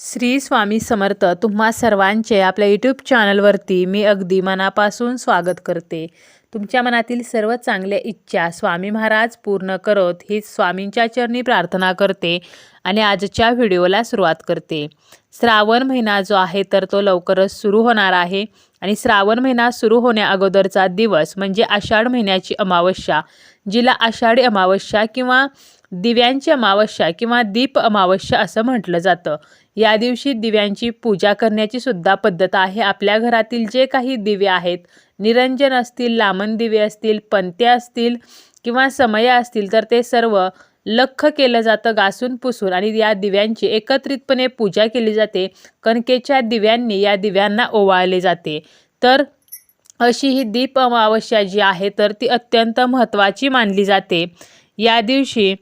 श्री स्वामी समर्थ तुम्हा सर्वांचे आपल्या यूट्यूब चॅनलवरती मी अगदी मनापासून स्वागत करते. तुमच्या मनातील सर्व चांगल्या इच्छा स्वामी महाराज पूर्ण करत ही स्वामींच्या चरणी प्रार्थना करते आणि आजच्या व्हिडिओला सुरुवात करते. श्रावण महिना जो आहे तर तो लवकरच सुरू होणार आहे आणि श्रावण महिना सुरू होण्या अगोदरचा दिवस म्हणजे आषाढ महिन्याची अमावस्या जिला आषाढी अमावस्या किंवा दिव्यांची अमावस्या किंवा दीप अमावस्या असं म्हटलं जातं. या दिवशी दिव्यांची पूजा करण्याची सुद्धा पद्धत आहे. आपल्या घरातील जे काही दिवे आहेत निरंजन असतील लामन दिवे असतील पंत्या असतील किंवा समय असतील तर ते सर्व लख केलं जातं घासून पुसून आणि या दिव्यांची एकत्रितपणे पूजा केली जाते. कणकेच्या दिव्यांनी या दिव्यांना ओवाळले जाते. तर अशी ही दीप अमावस्या जी आहे तर ती अत्यंत महत्त्वाची मानली जाते. या दिवशी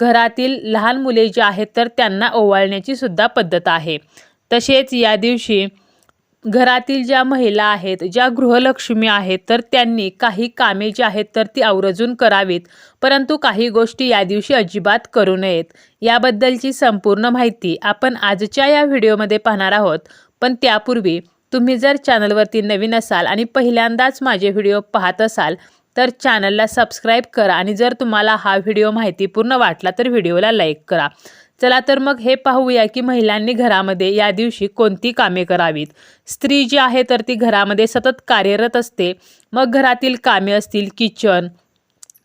घरातील लहान मुले जी आहेत तर त्यांना ओवाळण्याची सुद्धा पद्धत आहे. तसेच या दिवशी घरातील ज्या महिला आहेत ज्या गृहलक्ष्मी आहेत तर त्यांनी काही कामे जी आहेत तर ती आवर्जून करावीत. परंतु काही गोष्टी या दिवशी अजिबात करू नयेत. याबद्दलची संपूर्ण माहिती आपण आजच्या या व्हिडिओमध्ये पाहणार आहोत. पण त्यापूर्वी तुम्ही जर चॅनलवरती नवीन असाल आणि पहिल्यांदाच माझे व्हिडिओ पाहत असाल तर चॅनलला सबस्क्राईब करा आणि जर तुम्हाला हा व्हिडिओ माहितीपूर्ण वाटला तर व्हिडिओला लाईक करा. चला तर मग हे पाहूया की महिलांनी घरामध्ये या दिवशी कोणती कामे करावीत. स्त्री जी आहे तर ती घरामध्ये सतत कार्यरत असते. मग घरातील कामे असतील किचन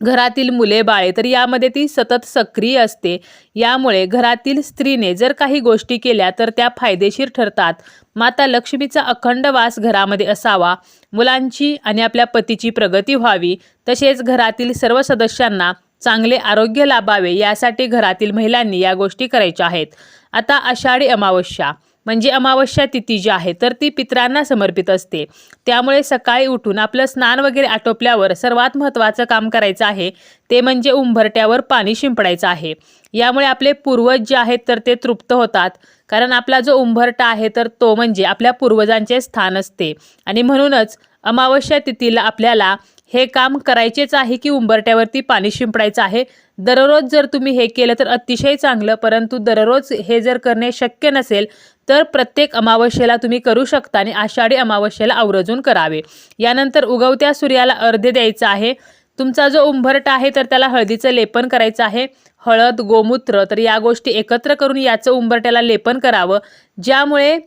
घरातील मुले बाळे तर यामध्ये ती सतत सक्रिय असते. यामुळे घरातील स्त्रीने जर काही गोष्टी केल्या तर त्या फायदेशीर ठरतात. माता लक्ष्मीचा अखंड वास घरामध्ये असावा. मुलांची आणि आपल्या पतीची प्रगती व्हावी. तसेच घरातील सर्व सदस्यांना चांगले आरोग्य लाभावे यासाठी घरातील महिलांनी या गोष्टी करायच्या आहेत. आता आषाढी अमावस्या. म्हणजे अमावस्या तिथी जी आहे तर ती पित्रांना समर्पित असते. त्यामुळे सकाळी उठून आपलं स्नान वगैरे आटोपल्यावर सर्वात महत्त्वाचं काम करायचं आहे ते म्हणजे उंबरट्यावर पाणी शिंपडायचं आहे. यामुळे आपले पूर्वज जे आहेत तर ते तृप्त होतात. कारण आपला जो उंबरटा आहे तर तो म्हणजे आपल्या पूर्वजांचे स्थान असते. आणि म्हणूनच अमावस्या तिथीला आपल्याला हे काम करायचेच आहे की उंबरट्यावरती पाणी शिंपडायचं आहे. दररोज जर तुम्ही हे केलं तर अतिशय चांगलं. परंतु दररोज हे जर करणे शक्य नसेल तर प्रत्येक अमावस्येला तुम्ही करू शकता आणि आषाढी अमावस्येला आवर्जून करावे. यानंतर उगवत्या सूर्याला अर्धे द्यायचं आहे. तुमचा जो उंभरट आहे तर त्याला हळदीचं लेपन करायचं आहे. हळद गोमूत्र तर या गोष्टी एकत्र करून याचं उंबरट्याला लेपन करावं. ज्यामुळे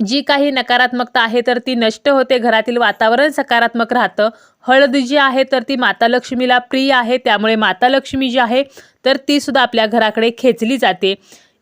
जी काही नकारात्मकता आहे तर ती नष्ट होते. घरातील वातावरण सकारात्मक राहतं. हळद जी आहे तर ती माता लक्ष्मीला प्रिय आहे. त्यामुळे माता लक्ष्मी जी आहे तर ती सुद्धा आपल्या घराकडे खेचली जाते.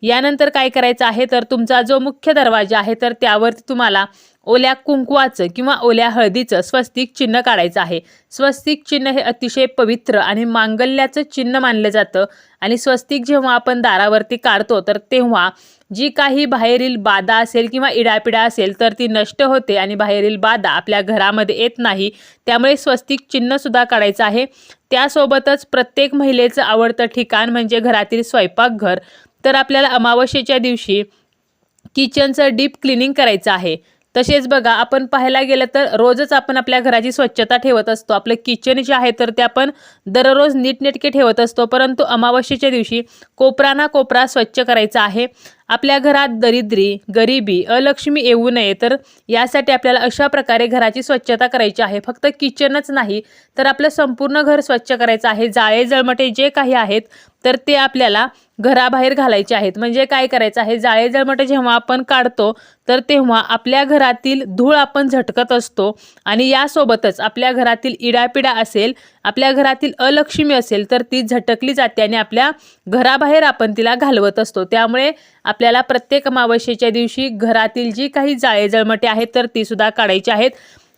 यानंतर काय करायचं आहे? तर तुमचा जो मुख्य दरवाजा आहे तर त्यावरती तुम्हाला ओल्या कुंकवाचं किंवा ओल्या हळदीचं स्वस्तिक चिन्ह काढायचं आहे. स्वस्तिक चिन्ह हे अतिशय पवित्र आणि मांगल्याचं चिन्ह मानलं जातं आणि स्वस्तिक जेव्हा आपण दारावरती काढतो तर तेव्हा जी काही बाहेरील बाधा असेल किंवा इडापिडा असेल तर ती नष्ट होते आणि बाहेरील बाधा आपल्या घरामध्ये येत नाही. त्यामुळे स्वस्तिक चिन्हसुद्धा काढायचं आहे. त्यासोबतच प्रत्येक महिलेचं आवडतं ठिकाण म्हणजे घरातील स्वयंपाकघर. तर आपल्याला अमावस्येच्या दिवशी किचनचं डीप क्लिनिंग करायचं आहे. तसेच बघा आपण पाहायला गेलं तर रोजच आपण आपल्या घराची स्वच्छता ठेवत असतो. आपलं किचन जे आहे तर ते आपण दररोज नीटनेटके ठेवत असतो. परंतु अमावस्येच्या दिवशी कोपरा ना कोपरा स्वच्छ करायचा आहे. आपल्या घरात दरिद्री गरिबी अलक्ष्मी येऊ नये. तर यासाठी आपल्याला अशा प्रकारे घराची स्वच्छता करायची आहे. फक्त किचनच नाही तर आपलं संपूर्ण घर स्वच्छ करायचं आहे. जाळे जळमटे जे काही आहेत तर ते आपल्याला घराबाहेर घालायचे आहेत. म्हणजे काय करायचं आहे? जाळे जळमटे जेव्हा आपण काढतो तर तेव्हा आपल्या घरातील धूळ आपण झटकत असतो आणि यासोबतच आपल्या घरातील इडापिडा असेल आपल्या घरातील अलक्ष्मी असेल तर ती झटकली जाते आणि आपल्या घराबाहेर आपण तिला घालवत असतो. त्यामुळे आपल्याला प्रत्येक अमावस्येच्या दिवशी घरातील जी काही जाळे जळमटे आहेत तर ती सुद्धा काढायची आहेत.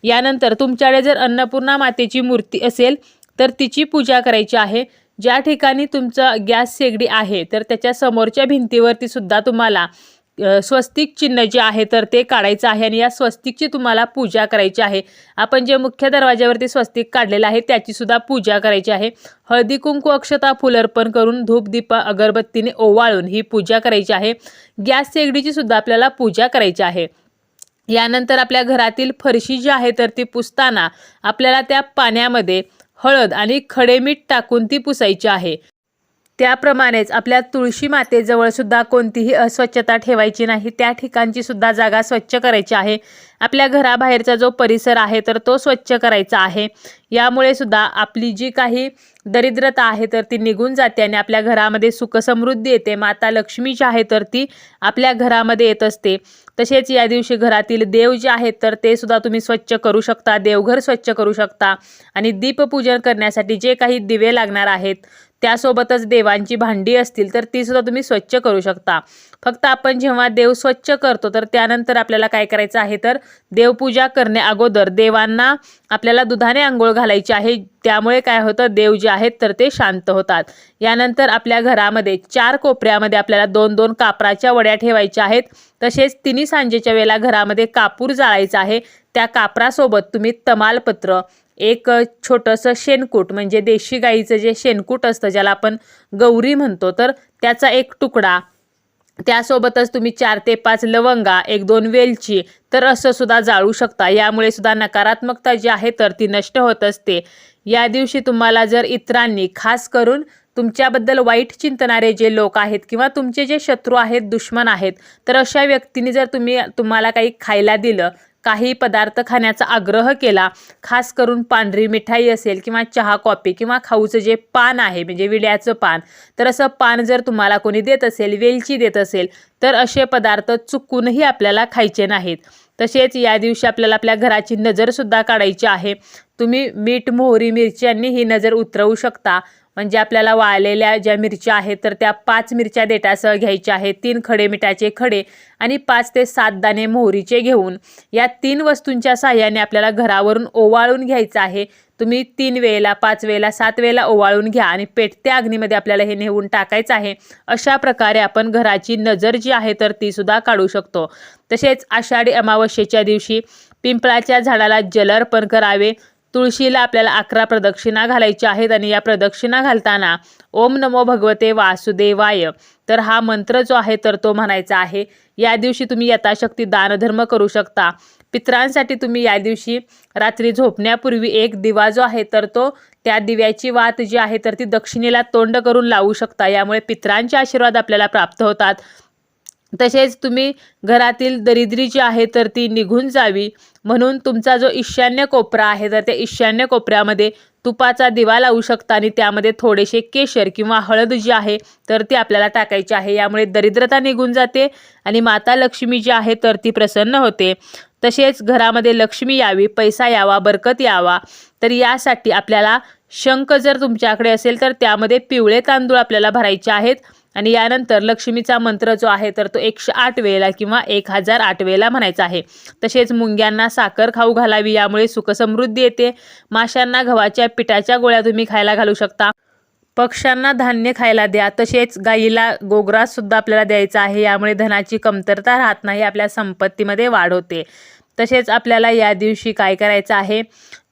यानंतर तुमच्याकडे जर अन्नपूर्णा मातेची मूर्ती असेल तर तिची पूजा करायची आहे. ज्या ठिकाणी तुमचं गॅस शेगडी आहे तर त्याच्या समोरच्या भिंतीवरती सुद्धा तुम्हाला स्वस्तिक चिन्ह जे आहे तर ते काढायचं आहे आणि या स्वस्तिकची तुम्हाला पूजा करायची आहे. आपण जे मुख्य दरवाज्यावरती स्वस्तिक काढलेलं आहे त्याची सुद्धा पूजा करायची आहे. हळदी कुंकू अक्षता फुल अर्पण करून धूप दीप अगरबत्तीने ओवाळून ही पूजा करायची आहे. गॅस शेगडीची सुद्धा आपल्याला पूजा करायची आहे. यानंतर आपल्या घरातील फरशी जी आहे तर ती पुसताना आपल्याला त्या पाण्यामध्ये हळद आणि खडे मीठ टाकून ती पुसायची आहे. त्याप्रमाणेच आपल्या तुळशी मातेजवळ सुद्धा कोणतीही अस्वच्छता ठेवायची नाही त्या ठिकाणची सुद्धा जागा स्वच्छ करायची आहे. आपल्या घराबाहेरचा जो परिसर आहे तर तो स्वच्छ करायचा आहे. यामुळे सुद्धा आपली जी काही दरिद्रता आहे तर ती निघून जाते आणि आपल्या घरामध्ये सुखसमृद्धी येते. माता लक्ष्मी जी आहे तर ती आपल्या घरामध्ये येत असते. तसेच या दिवशी घरातील देव जे आहेत तर ते सुद्धा तुम्ही स्वच्छ करू शकता देवघर स्वच्छ करू शकता आणि दीपपूजन करण्यासाठी जे काही दिवे लागणार आहेत त्यासोबतच देवांची भांडी असतील तर ती सुद्धा तुम्ही स्वच्छ करू शकता. फक्त आपण जेव्हा देव स्वच्छ करतो तर त्यानंतर आपल्याला काय करायचं आहे तर देवपूजा करणे अगोदर देवांना आपल्याला दुधाने आंघोळ घालायची आहे. त्यामुळे काय होतं देव जे आहेत तर ते शांत होतात. यानंतर आपल्या घरामध्ये चार कोपऱ्यामध्ये आपल्याला दोन दोन कापराच्या वड्या ठेवायच्या आहेत. तसेच तिन्ही सांजेच्या वेळेला घरामध्ये कापूर जाळायचा आहे. त्या कापरासोबत तुम्ही तमालपत्र एक छोटंसं शेणकूट म्हणजे देशी गाईचं जे शेणकूट असतं ज्याला आपण गौरी म्हणतो तर त्याचा एक तुकडा. त्यासोबतच तुम्ही चार ते पाच लवंगा एक दोन वेलची तर असं सुद्धा जाळू शकता. यामुळे सुद्धा नकारात्मकता जी आहे तर ती नष्ट होत असते. या दिवशी तुम्हाला जर इतरांनी खास करून तुमच्याबद्दल वाईट चिंतणारे जे लोक आहेत किंवा तुमचे जे शत्रू आहेत दुश्मन आहेत तर अशा व्यक्तीने जर तुम्ही तुम्हाला काही खायला दिलं काही पदार्थ खाण्याचा आग्रह केला खास करून पांढरी मिठाई असेल किंवा चहा कॉफी किंवा खाऊचं जे पान आहे म्हणजे विड्याचं पान तर असं पान जर तुम्हाला कोणी देत असेल वेलची देत असेल तर असे पदार्थ चुकूनही आपल्याला खायचे नाहीत. तसेच या दिवशी आपल्याला आपल्या घराची नजरसुद्धा काढायची आहे. तुम्ही मीठ मोहरी मिरची यांनी ही नजर उतरवू शकता. म्हणजे आपल्याला वाळलेल्या ज्या मिरच्या आहेत तर त्या पाच मिरच्या देटासह घ्यायच्या आहेत. तीन खडे मिठाचे खडे आणि पाच ते सात दाणे मोहरीचे घेऊन या तीन वस्तूंच्या साह्याने आपल्याला घरावरून ओवाळून घ्यायचं आहे. तुम्ही तीन वेळेला पाच वेळेला सात वेळेला ओवाळून घ्या आणि पेटत्या अग्नीमध्ये आपल्याला हे नेऊन टाकायचं आहे. अशा प्रकारे आपण घराची नजर जी आहे तर ती सुद्धा काढू शकतो. तसेच आषाढी अमावस्येच्या दिवशी पिंपळाच्या झाडाला जल अर्पण करावे. तुळशीला आपल्याला अकरा प्रदक्षिणा घालायच्या आहेत आणि या प्रदक्षिणा घालताना ओम नमो भगवते वासुदेवाय. तर हा मंत्र जो आहे तर तो म्हणायचा आहे या दिवशी तुम्ही यथाशक्ती दानधर्म करू शकता. पित्रांसाठी तुम्ही या दिवशी रात्री झोपण्यापूर्वी एक दिवा जो आहे तर तो त्या दिव्याची वात जी आहे तर ती दक्षिणेला तोंड करून लावू शकता. यामुळे पित्रांचे आशीर्वाद आपल्याला प्राप्त होतात. तसेच तुम्ही घरातील दरिद्री जी आहे तर ती निघून जावी. म्हणून तुमचा जो ईशान्य कोपरा आहे तर त्या ईशान्य कोपऱ्यामध्ये तुपाचा दिवा लावू शकता आणि त्यामध्ये थोडेसे केशर किंवा हळद जी आहे तर ती आपल्याला टाकायची आहे. यामुळे दरिद्रता निघून जाते आणि माता लक्ष्मी जी आहे तर ती प्रसन्न होते. तसेच घरामध्ये लक्ष्मी यावी पैसा यावा बरकत यावा. तर यासाठी आपल्याला शंख जर तुमच्याकडे असेल तर त्यामध्ये पिवळे तांदूळ आपल्याला भरायचे आहेत. आणि यानंतर लक्ष्मीचा मंत्र जो आहे तर तो एकशे आठ वेळेला किंवा एक हजार आठ वेळेला म्हणायचा आहे. तसेच मुंग्यांना साखर खाऊ घालावी यामुळे सुखसमृद्धी येते. माशांना गव्हाच्या पिठाच्या गोळ्या तुम्ही खायला घालू शकता. पक्ष्यांना धान्य खायला द्या. तसेच गाईला गोग्रास सुद्धा आपल्याला द्यायचा आहे. यामुळे धनाची कमतरता राहत नाही आपल्या संपत्तीमध्ये वाढ होते. तसेच आपल्याला या दिवशी काय करायचं आहे?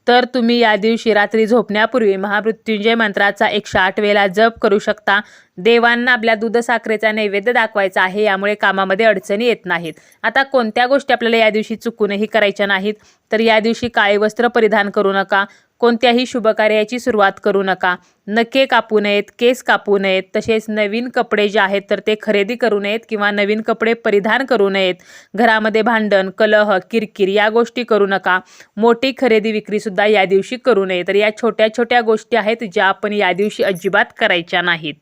तर तुम्ही या दिवशी रात्री झोपण्यापूर्वी महामृत्युंजय मंत्राचा एकशे आठ वेळा जप करू शकता. देवांना आपल्या दूध साखरेचा नैवेद्य दाखवायचा आहे यामुळे कामामध्ये अडचणी येत नाहीत. आता कोणत्या गोष्टी आपल्याला या दिवशी चुकूनही करायच्या नाहीत? तर या दिवशी काळे वस्त्र परिधान करू नका. कोणत्याही शुभकार्याची सुरुवात करू नका. नखे कापू नयेत केस कापू नयेत तसेच नवीन कपडे जे आहेत तर ते खरेदी करू नयेत किंवा नवीन कपडे परिधान करू नयेत. घरामध्ये भांडण कलह किरकिर या गोष्टी करू नका. मोठी खरेदी विक्रीसुद्धा या दिवशी करू नये. तर या छोट्या छोट्या गोष्टी आहेत ज्या आपण या दिवशी अजिबात करायच्या नाहीत.